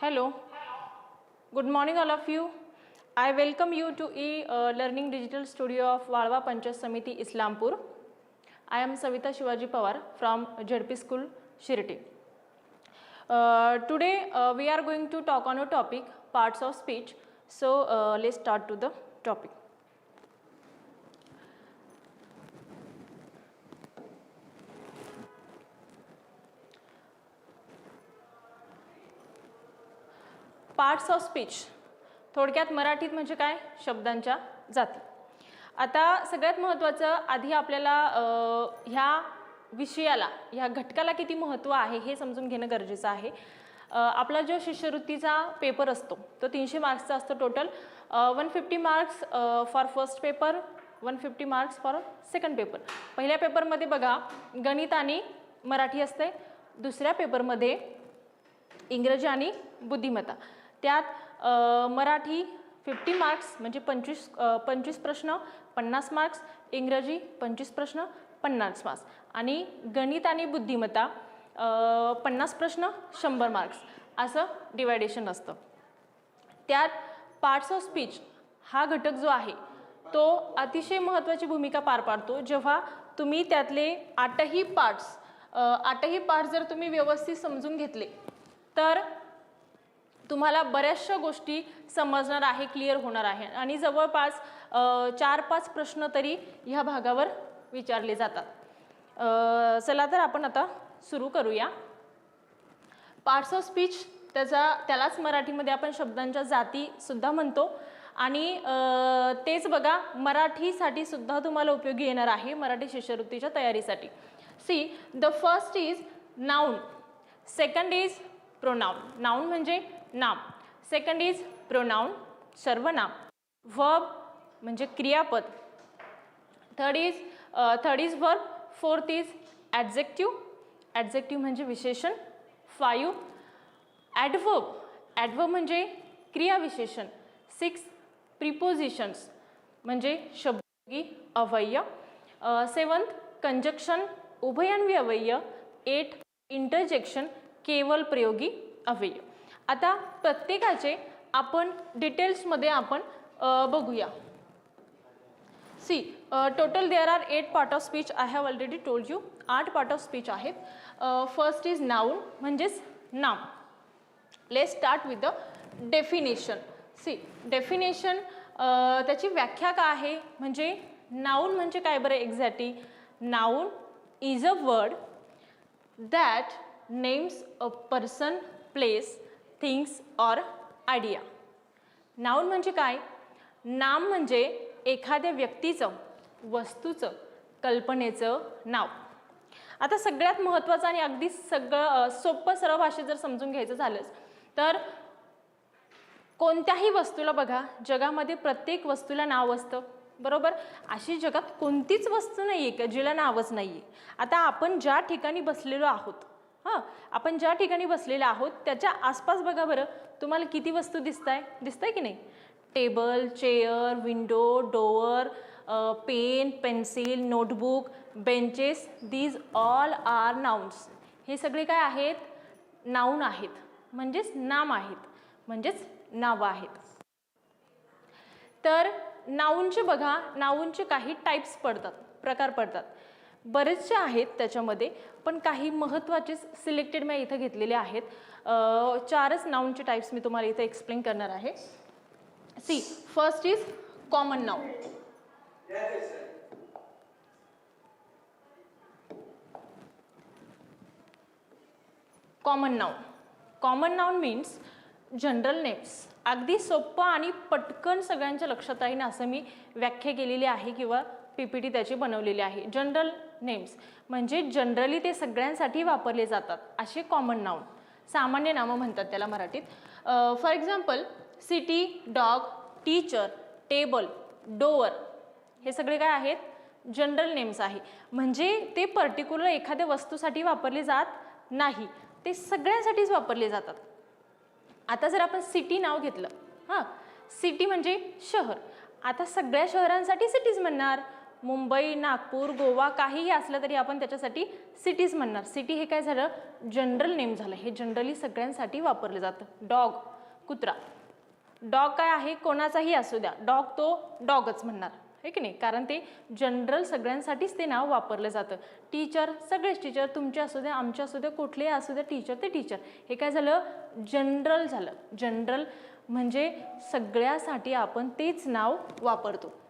Hello. Good morning all of you. I welcome you to uh, e-learning digital studio of Varva Panchayat Samiti Islampur. I am Savita Shivaji Pawar from JP School, Shirati. Uh, today uh, we are going to talk on a topic, parts of speech. So uh, let's start to the topic. Parts of speech थोडक्यात मराठीत म्हणजे काय? शब्दांच्या जाती. आता सगळ्यात महत्त्वाचं आधी आपल्याला ह्या विषयाला ह्या घटकाला किती महत्त्व आहे हे समजून घेणं गरजेचं आहे. आपला जो शिष्यवृत्तीचा पेपर असतो तो तीनशे मार्क्सचा असतो total one fifty marks for first paper one fifty marks for second paper पहिल्या पेपरमध्ये बघा गणित आणि मराठी असते दुसऱ्या पेपरमध्ये इंग्रजी आणि बुद्धिमत्ता. त्यात मराठी फिफ्टी मार्क्स म्हणजे पंचवीस पंचवीस प्रश्न पन्नास मार्क्स इंग्रजी पंचवीस प्रश्न पन्नास मार्क्स आणि गणित आणि बुद्धिमत्ता अ, पन्नास प्रश्न शंभर मार्क्स असं डिवायडेशन असतं. त्यात पार्ट्स ऑफ स्पीच हा घटक जो आहे तो अतिशय महत्त्वाची भूमिका पार पाडतो. जेव्हा तुम्ही त्यातले आठही पार्ट्स आठही पार्ट्स जर तुम्ही व्यवस्थित समजून घेतले तर तुम्हाला बऱ्याचशा गोष्टी समजणार आहे क्लिअर होणार आहे. आणि जवळपास चार पाच प्रश्न तरी ह्या भागावर विचारले जातात. चला तर आपण आता सुरू करूया. पार्ट्स ऑफ स्पीच त्याचा त्यालाच मराठीमध्ये आपण शब्दांच्या जाती सुद्धा म्हणतो. आणि तेच बघा मराठीसाठी सुद्धा तुम्हाला उपयोगी येणार आहे मराठी शिष्यवृत्तीच्या तयारीसाठी. See the first is noun second is pronoun noun म्हणजे नाम. सेकंड इज प्रोनाऊन सर्वनाम. वर्ब म्हणजे क्रियापद. Third is third is verb fourth is adjective adjective म्हणजे विशेषण फायू. ॲडव्हर्ब ॲडव्हर्ब म्हणजे क्रियाविशेषण. सिक्स प्रिपोजिशन्स म्हणजे शब्दयोगी अवयय सेवन्थ कंजक्शन उभयान्वी अवय्य एट इंटरजेक्शन केवल प्रयोगी अवयय आता प्रत्येकाचे आपण डिटेल्समध्ये आपण बघूया. See total there are eight part of speech I have already told you आठ पार्ट ऑफ स्पीच आहेत. फर्स्ट इज नाऊन म्हणजेच नाम. Let start with the definition see definition त्याची व्याख्या काय आहे? म्हणजे नाऊन म्हणजे काय बरं exactly noun is a word that names a person place things or idea noun म्हणजे काय? नाम म्हणजे एखाद्या व्यक्तीचं वस्तूचं कल्पनेचं नाव. आता सगळ्यात महत्त्वाचं आणि अगदी सगळं सोपं सरळ भाषेत जर समजून घ्यायचं झालंच तर कोणत्याही वस्तूला बघा जगामध्ये प्रत्येक वस्तूला नाव असतं. बरोबर? अशी जगात कोणतीच वस्तू नाही आहे का जिला नावच नाही आहे आता आपण ज्या ठिकाणी बसलेलो आहोत हां आपण ज्या ठिकाणी बसलेलो आहोत त्याच्या आसपास बघा बरं तुम्हाला किती वस्तू दिसत आहे दिसत आहे की नाही? Table chair window door pen pencil notebook benches these all are nouns हे सगळे काय आहेत? नाऊन आहेत. म्हणजेच नाम आहेत. म्हणजेच नावं आहेत. तर नाऊनचे बघा नाऊनचे काही टाईप्स पडतात प्रकार पडतात. बरेचसे आहेत त्याच्यामध्ये. पण काही महत्त्वाचेच सिलेक्टेड मी इथं घेतलेले आहेत. चारच नाऊनचे टाईप्स मी तुम्हाला इथं एक्सप्लेन करणार आहे. See first is common noun common noun common noun means general names अगदी सोपं आणि पटकन सगळ्यांच्या लक्षात राहील असं मी व्याख्या केलेली आहे किंवा पी पी टी त्याची बनवलेली आहे. General names. म्हणजे जनरली ते सगळ्यांसाठी वापरले जातात. असे कॉमन नाऊन सामान्य नावं म्हणतात त्याला मराठीत. For example city dog teacher table door हे सगळे काय आहेत? जनरल नेम्स आहे. म्हणजे ते पर्टिक्युलर एखाद्या वस्तूसाठी वापरले जात नाही. ते सगळ्यांसाठीच वापरले जातात. आता जर आपण सिटी नाव घेतलं हां. सिटी म्हणजे शहर. आता सगळ्या शहरांसाठी सिटीज म्हणणार. मुंबई नागपूर गोवा काहीही असलं तरी आपण त्याच्यासाठी सिटीज म्हणणार. सिटी हे काय झालं? जनरल नेम झालं. हे जनरली सगळ्यांसाठी वापरलं जातं. डॉग कुत्रा. डॉग काय आहे? कोणाचाही असू द्या. डॉग तो डॉगच म्हणणार. आहे की नाही? कारण ते जनरल सगळ्यांसाठीच ते नाव वापरलं जातं. टीचर सगळेच टीचर तुमचे असू द्या आमचे असू द्या कुठलेही असू द्या टीचर ते टीचर हे काय झालं? जनरल झालं. जनरल म्हणजे सगळ्यासाठी आपण तेच नाव वापरतो.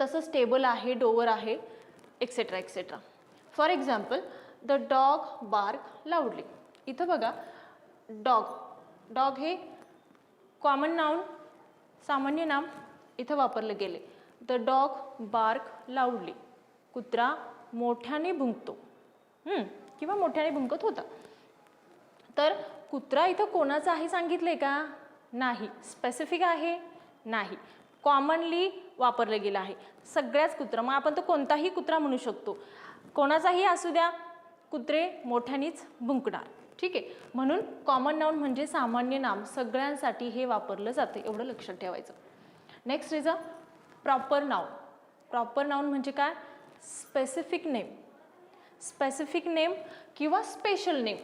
तसंच टेबल आहे डोवर आहे etcetera etcetera for example the dog bark loudly इथं बघा डॉग डॉग हे कॉमन नाऊन सामान्य नाम इथं वापरलं गेले. द डॉग बार्क लाऊडली कुत्रा मोठ्याने भुंकतो. किंवा मोठ्याने भुंकत होता. तर कुत्रा इथं कोणाचा आहे सांगितलंय का? नाही. स्पेसिफिक आहे? नाही. कॉमनली वापरलं गेलं आहे. सगळ्याच कुत्रा मग आपण तो कोणताही कुत्रा म्हणू शकतो. कोणाचाही असू द्या कुत्रे मोठ्यानेच भुंकणार. ठीक आहे? म्हणून कॉमन नाऊन म्हणजे सामान्य नाम. सगळ्यांसाठी हे वापरलं जातं. एवढं लक्षात ठेवायचं. Next is a proper noun proper noun म्हणजे काय? स्पेसिफिक नेम स्पेसिफिक नेम किंवा स्पेशल नेम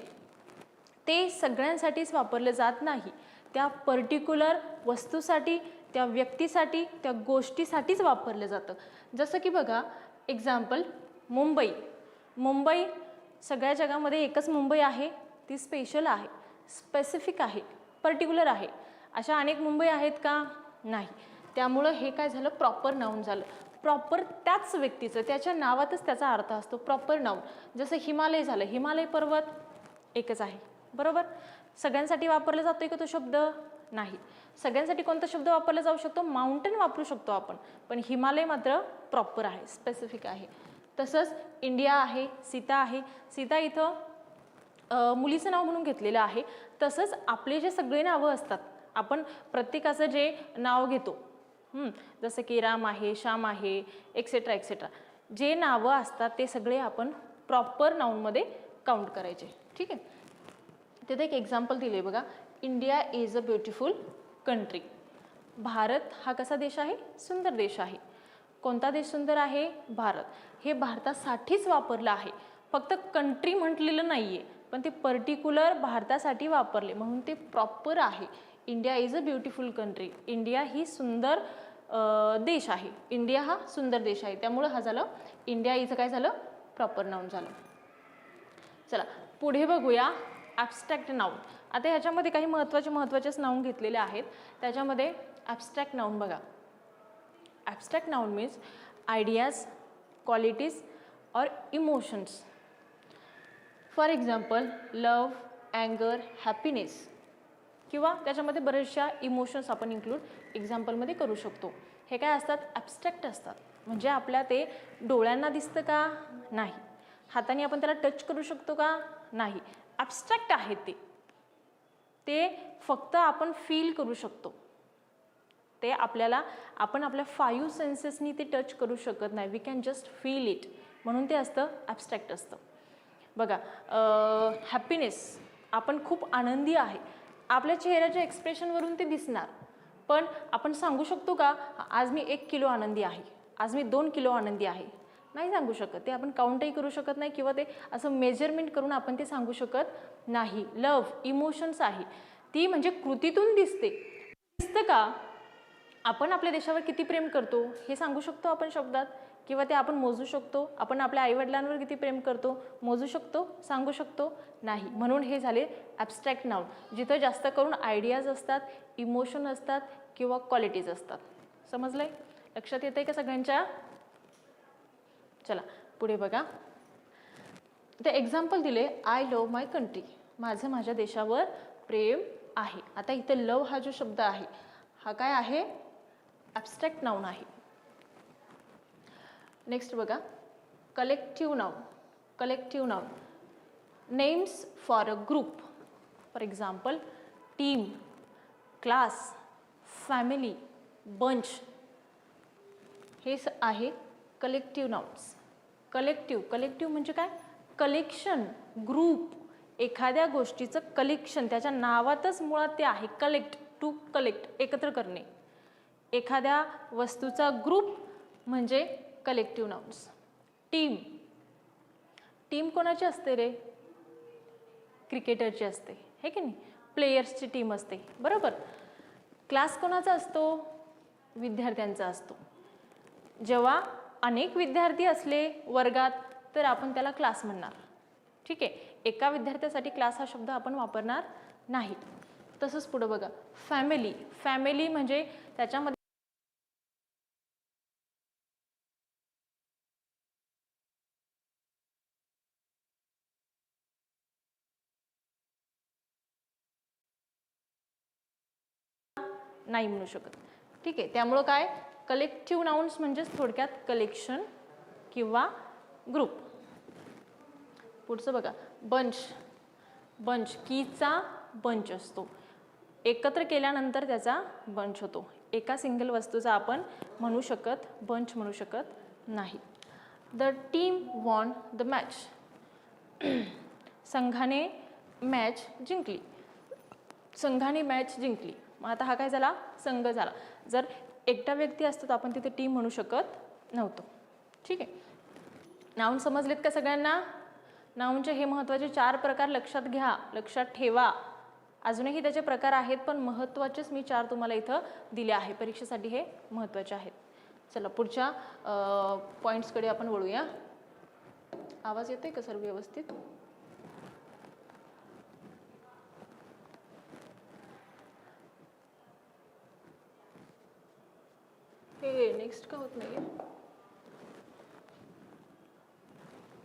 ते सगळ्यांसाठीच वापरलं जात नाही. त्या पर्टिक्युलर वस्तूसाठी त्या व्यक्तीसाठी त्या गोष्टीसाठीच वापरलं जातं. जसं की बघा एक्झाम्पल मुंबई. मुंबई सगळ्या जगामध्ये एकच मुंबई आहे ती स्पेशल आहे स्पेसिफिक आहे पर्टिक्युलर आहे. अशा अनेक मुंबई आहेत का? नाही. त्यामुळं हे काय झालं? प्रॉपर नाऊन झालं. प्रॉपर त्याच व्यक्तीचं त्याच्या नावातच त्याचा अर्थ असतो प्रॉपर नाऊन जसं हिमालय झालं. हिमालय पर्वत एकच आहे. बरोबर? सगळ्यांसाठी वापरला आहे का तो शब्द? नाही. सगळ्यांसाठी कोणता शब्द वापरला जाऊ शकतो? माउंटेन वापरू शकतो आपण. पण हिमालय मात्र प्रॉपर आहे स्पेसिफिक आहे. तसंच इंडिया आहे सीता आहे. सीता इथं मुलीचं नाव म्हणून घेतलेलं आहे. तसंच आपले जे सगळे नावं असतात आपण प्रत्येकाचं जे नाव घेतो जसं की राम आहे श्याम आहे एक्सेट्रा एक्सेट्रा जे नावं असतात ते सगळे आपण प्रॉपर नाऊनमध्ये काउंट करायचे. ठीक आहे? तिथे एक एक्झाम्पल दिले बघा. India is a beautiful country Bharat हा कसा देश आहे? सुंदर देश आहे. कोणता देश सुंदर आहे? भारत. हे भारतासाठीच वापरलं आहे. फक्त कंट्री म्हटलेलं नाही आहे पण ते पर्टिक्युलर भारतासाठी वापरले. म्हणून ते प्रॉपर आहे. India is a beautiful country India ही सुंदर देश आहे. इंडिया हा सुंदर देश आहे. त्यामुळं हा झालं इंडिया इथं काय झालं? प्रॉपर नाऊन झालं. चला पुढे बघूया ॲबस्ट्रॅक्ट नाऊन आता ह्याच्यामध्ये काही महत्त्वाचे महत्त्वाचेच नाऊन घेतलेले आहेत. त्याच्यामध्ये ॲबस्ट्रॅक्ट नाऊन बघा. Abstract noun means ideas qualities और इमोशन्स फॉर एक्झाम्पल लव अँगर हॅपीनेस किंवा त्याच्यामध्ये बऱ्याचशा इमोशन्स आपण इन्क्लूड एक्झाम्पलमध्ये करू शकतो. हे काय असतात? ॲबस्ट्रॅक्ट असतात. म्हणजे आपल्या ते डोळ्यांना दिसतं का? नाही. हाताने आपण त्याला टच करू शकतो का? नाही. ॲबस्ट्रॅक्ट आहेत ते. ते फक्त आपण फील करू शकतो. ते आपल्याला आपण आपल्या फाईव्ह सेन्सेसनी ते टच करू शकत नाही. We can just feel it म्हणून ते असतं ॲबस्ट्रॅक्ट असतं. बघा हॅपीनेस आपण खूप आनंदी आहे. आपल्या चेहऱ्याच्या एक्सप्रेशनवरून ते दिसणार. पण आपण सांगू शकतो का आज मी एक किलो आनंदी आहे. आज मी दोन किलो आनंदी आहे. नाही सांगू शकत. ते आपण काउंटही करू शकत नाही किंवा ते असं मेजरमेंट करून आपण ते सांगू शकत नाही. लव इमोशन्स आहे. ती म्हणजे कृतीतून दिसते. दिसतं का? आपण आपल्या देशावर किती प्रेम करतो? हे सांगू शकतो आपण शब्दात? किंवा ते आपण मोजू शकतो? आपण आपल्या आईवडिलांवर किती प्रेम करतो? मोजू शकतो? सांगू शकतो? नाही. म्हणून हे झाले ॲबस्ट्रॅक्ट नाऊन जिथं जास्त करून आयडियाज असतात इमोशन असतात किंवा क्वालिटीज असतात. समजलं आहे लक्षात येतं आहे का सगळ्यांच्या? चला पुढे बघा. ते एक्झाम्पल दिले आय लव माय कंट्री माझं माझ्या देशावर प्रेम आहे. आता इथं लव हा जो शब्द आहे हा काय आहे? ॲबस्ट्रॅक्ट नाऊन आहे. नेक्स्ट बघा. Collective noun collective noun names for a group for example team class family bunch हे स आहे कलेक्टिव्ह नाउन्स कलेक्टिव्ह कलेक्टिव्ह म्हणजे काय? कलेक्शन ग्रुप एखाद्या गोष्टीचं कलेक्शन त्याच्या नावातच मुळात ते आहे. कलेक्ट टू कलेक्ट एकत्र करणे. एखाद्या वस्तूचा ग्रुप म्हणजे कलेक्टिव्ह नाउन्स टीम टीम कोणाची असते रे? क्रिकेटरची असते. हे की नाही? प्लेयर्सची टीम असते. बरोबर? क्लास कोणाचा असतो? विद्यार्थ्यांचा असतो. जेव्हा अनेक विद्यार्थी असले वर्गात तर आपण त्याला क्लास म्हणणार. ठीक आहे? एका विद्यार्थ्यासाठी क्लास हा शब्द आपण वापरणार नाही. तसंच पुढं बघा. फॅमिली फॅमिली म्हणजे त्याच्यामध्ये नाही म्हणू शकत. ठीक आहे? त्यामुळं काय? कलेक्टिव्ह नाउन्स म्हणजेच थोडक्यात कलेक्शन किंवा ग्रुप पुढचं बघा. बंच बंच कीचा बंच असतो. एकत्र केल्यानंतर त्याचा बंच होतो. एका सिंगल वस्तूचा आपण म्हणू शकत बंच म्हणू शकत नाही. The team won the match संघाने मॅच जिंकली. संघाने मॅच जिंकली. मग आता हा काय झाला? संघ झाला. जर एकटा व्यक्ती असतो तर आपण तिथे टीम म्हणू शकत नव्हतो. ठीक आहे? नाऊन समजलेत का सगळ्यांना? नाऊनचे हे महत्त्वाचे चार प्रकार लक्षात घ्या लक्षात ठेवा. अजूनही त्याचे प्रकार आहेत पण महत्त्वाचेच मी चार तुम्हाला इथं दिले आहे परीक्षेसाठी हे महत्त्वाचे आहेत. चला पुढच्या पॉईंट्सकडे आपण वळूया. आवाज येतोय का सर व्यवस्थित? हे नेक्स्ट का होत नाही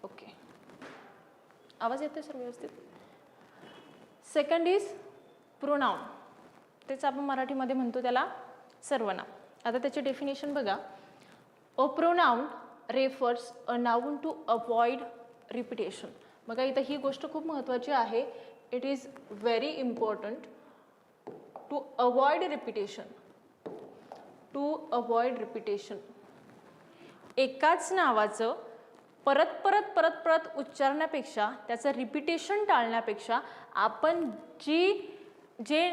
ओके आवाज येतोय सर व्यवस्थित? सेकंड इज प्रोनाऊन तेच आपण मराठीमध्ये म्हणतो त्याला सर्वनाम. आता त्याचे डेफिनेशन बघा. A pronoun refers a noun to avoid repetition बघा इथं ही गोष्ट खूप महत्त्वाची आहे. It is very important to avoid repetition to avoid repetition एकाच नावाचं परत परत परत परत उच्चारण्यापेक्षा त्याचं रिपिटेशन टाळण्यापेक्षा आपण जी जे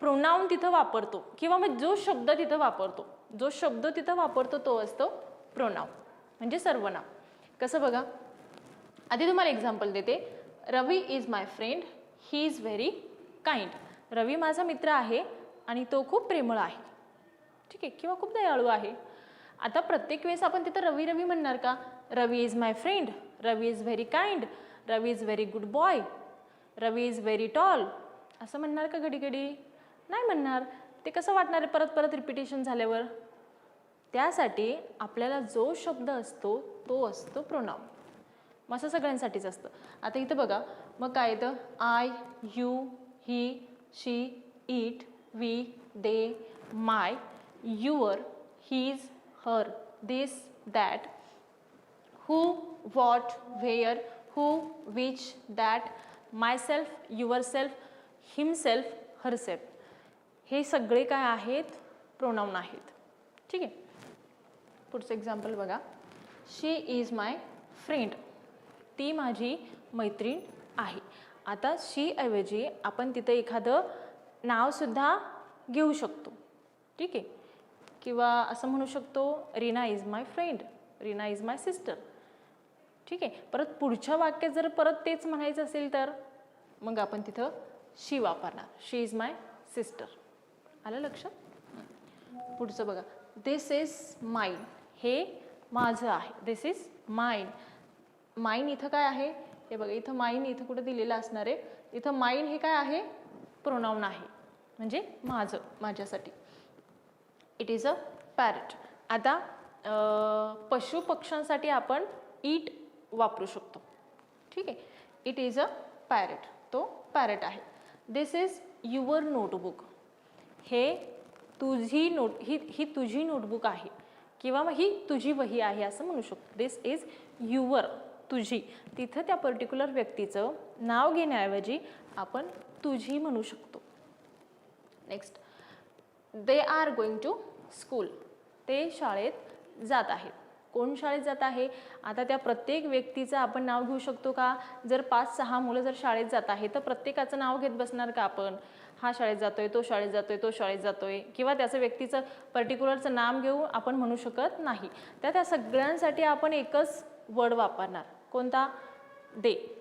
प्रोनाऊन तिथं वापरतो किंवा मग जो शब्द तिथं वापरतो जो शब्द तिथं वापरतो तो असतो प्रोनाऊन म्हणजे सर्वनाम. कसं बघा आधी तुम्हाला एक्झाम्पल देते. Ravi is my friend he is very kind Ravi माझा मित्र आहे आणि तो खूप प्रेमळ आहे. ठीक आहे किंवा खूप दयाळू आहे. आता प्रत्येक वेळेस आपण तिथं रवी रवी म्हणणार का? Ravi is my friend Ravi is very kind Ravi is very good boy Ravi is very tall असं म्हणणार का घडी घडी नाही म्हणणार. ते कसं वाटणार आहे परत परत रिपिटेशन झाल्यावर? त्यासाठी आपल्याला जो शब्द असतो तो असतो प्रोनाम मग असं सगळ्यांसाठीच असतं. आता इथं बघा मग काय येतं? I you he she it we they my your his her this that who, what, where, who, which, that, myself, yourself, himself, herself. हे सगळे काय आहेत? प्रोनाऊन आहेत. ठीक आहे? पुढचं एक्झाम्पल बघा. शी इज माय फ्रेंड ती माझी मैत्रीण आहे. आता शीऐवजी आपण तिथं एखादं नावसुद्धा घेऊ शकतो. ठीक आहे? किंवा असं म्हणू शकतो Reena is my friend Reena is my sister ठीक आहे. परत पुढच्या वाक्यात जर परत तेच म्हणायचं असेल तर मग आपण तिथं शी वापरणार. शी इज माय सिस्टर आलं लक्षात? पुढचं बघा. दिस इज माईन हे माझं आहे. दिस इज माईन माईन इथं काय आहे? हे बघा इथं माईन इथं कुठं दिलेलं असणार आहे? इथं माईन हे काय आहे? प्रोनाऊन आहे. म्हणजे माझं माझ्यासाठी. इट इज अ पॅरेट आता पशु पक्ष्यांसाठी आपण ईट वापरू शकतो. ठीक आहे? इट इज अ पॅरेट तो पॅरेट आहे. दिस इज युअर नोटबुक हे तुझी नोट ही ही तुझी नोटबुक आहे. किंवा मग ही तुझी वही आहे असं म्हणू शकतो. दिस इज युअर तुझी. तिथं त्या पर्टिक्युलर व्यक्तीचं नाव घेण्याऐवजी आपण तुझी म्हणू शकतो. Next they are going to school ते शाळेत जात आहेत. कोण शाळेत जात आहे? आता त्या प्रत्येक व्यक्तीचं आपण नाव घेऊ शकतो का? जर पाच सहा मुलं जर शाळेत जात आहे तर प्रत्येकाचं नाव घेत बसणार का आपण? हा शाळेत जातोय तो शाळेत जातोय तो शाळेत जातोय. किंवा त्याचं व्यक्तीचं पर्टिक्युलरचं नाम घेऊ आपण म्हणू शकत नाही. तर त्या सगळ्यांसाठी आपण एकच वर्ड वापरणार. कोणता? दे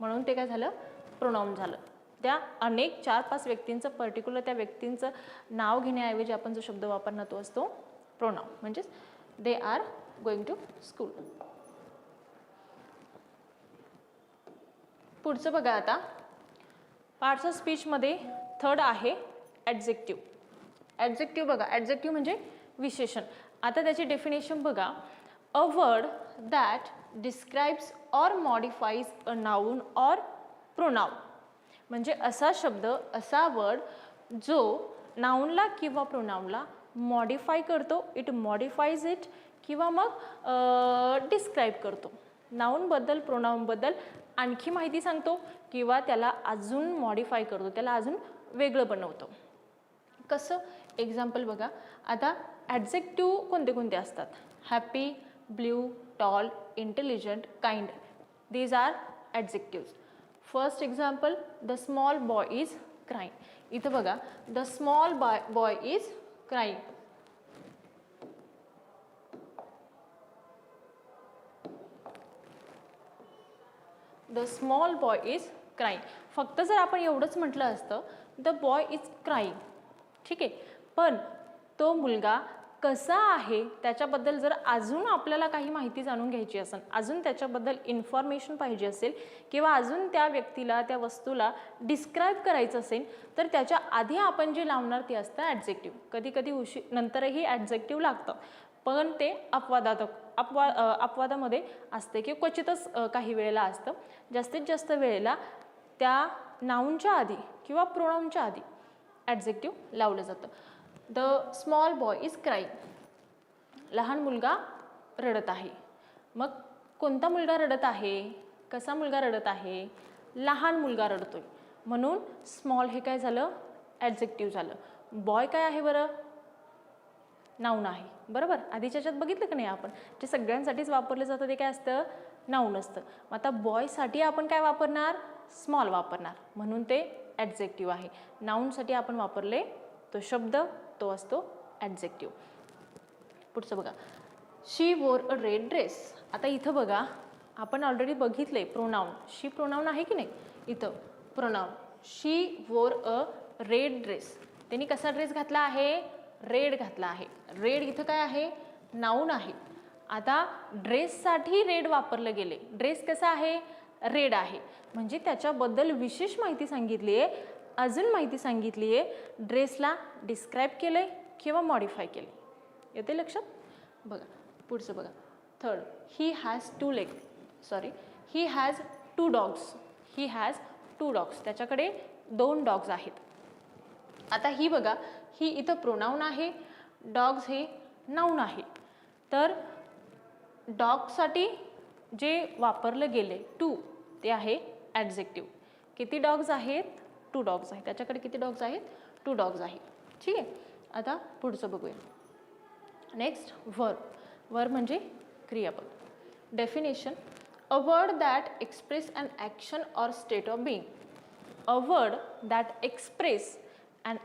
म्हणून ते काय झालं? प्रोनाऊन झालं. त्या अनेक चार पाच व्यक्तींचं पर्टिक्युलर त्या व्यक्तींचं नाव घेण्याऐवजी आपण जो शब्द वापरणार तो असतो प्रोनाव म्हणजेच they are going to school पुढचं बघा आता. पार्ट्स ऑफ स्पीचमध्ये थर्ड आहे ॲडजेक्टिव्ह ॲडजेक्टिव्ह बघा. ॲडजेक्टिव्ह म्हणजे विशेषण. आता त्याची डेफिनेशन बघा. A word that describes or modifies a noun or pronoun म्हणजे असा शब्द असा वर्ड जो नाऊनला किंवा प्रोनाऊनला मॉडिफाय करतो इट मॉडिफाईज इट किंवा मग डिस्क्राईब करतो. नाऊनबद्दल प्रोनाऊनबद्दल आणखी माहिती सांगतो किंवा त्याला अजून मॉडिफाय करतो त्याला अजून वेगळं बनवतो. कसं? एक्झाम्पल बघा. आता ॲडजेक्टिव्ह कोणते कोणते असतात? Happy blue tall intelligent kind these are adjectives first example the small boy is crying इथं बघा the small boy boy is crying the small boy is crying फक्त जर आपण एवढंच म्हटलं असतं द बॉय इज क्राईंग ठीक आहे? पण तो मुलगा कसा आहे त्याच्याबद्दल जर अजून आपल्याला काही माहिती जाणून घ्यायची असेल अजून त्याच्याबद्दल इन्फॉर्मेशन पाहिजे असेल किंवा अजून त्या व्यक्तीला त्या वस्तूला डिस्क्राईब करायचं असेल तर त्याच्या आधी आपण जे लावणार ते असतं ॲडजेक्टिव्ह कधी कधी उशी नंतरही ॲडजेक्टिव्ह लागतं. पण ते अपवादात अपवा अपवादामध्ये असते की क्वचितच काही वेळेला असतं. जास्तीत जास्त वेळेला त्या नाऊनच्या आधी किंवा प्रोणाऊनच्या आधी ॲडजेक्टिव्ह लावलं जातं. The small boy is crying लहान मुलगा रडत आहे. मग कोणता मुलगा रडत आहे? कसा मुलगा रडत आहे? लहान मुलगा रडतोय. म्हणून स्मॉल हे काय झालं? ॲडजेक्टिव्ह झालं. बॉय काय आहे बरं? नाऊन आहे. बरोबर? आधीच्या ह्याच्यात बघितलं का नाही आपण? जे सगळ्यांसाठीच वापरलं जातं ते काय असतं? नाऊन असतं. मग आता बॉयसाठी आपण काय वापरणार? स्मॉल वापरणार. म्हणून ते ॲडजेक्टिव्ह आहे. नाऊनसाठी आपण वापरले तो शब्द. तो असतो ॲडजेक्टिव्ह पुढचं बघा. शी वोर अ रेड ड्रेस आता इथं बघा आपण ऑलरेडी बघितलं आहे प्रोनाऊन शी प्रोनाऊन आहे की नाही? इथं. प्रोनाऊन शी वोर अ रेड ड्रेस त्यांनी कसा ड्रेस घातला आहे? रेड घातला आहे. रेड इथं काय आहे? नाऊन आहे. आता ड्रेससाठी रेड वापरलं गेले ड्रेस कसा आहे? रेड आहे. म्हणजे त्याच्याबद्दल विशेष माहिती सांगितली आहे अजून माहिती सांगितली आहे. ड्रेसला डिस्क्राईब केलं आहे किंवा मॉडिफाय केले येते लक्षात? बघा पुढचं बघा. Third he has two leg sorry he has two dogs he has two dogs त्याच्याकडे दोन डॉग्स आहेत. आता ही बघा ही इथं प्रोनाऊन आहे. डॉग्स हे नाऊन आहे. तर डॉगसाठी जे वापरलं गेले टू ते आहे ॲडजेक्टिव्ह किती डॉग्स आहेत? टू डॉग्स आहेत. त्याच्याकडे किती डॉग्स आहेत? टू डॉग्स आहेत. ठीक आहे? आता पुढचं बघूया. नेक्स्ट वर वर म्हणजे क्रियापद. Definition a word that express an action or state of being a word that express and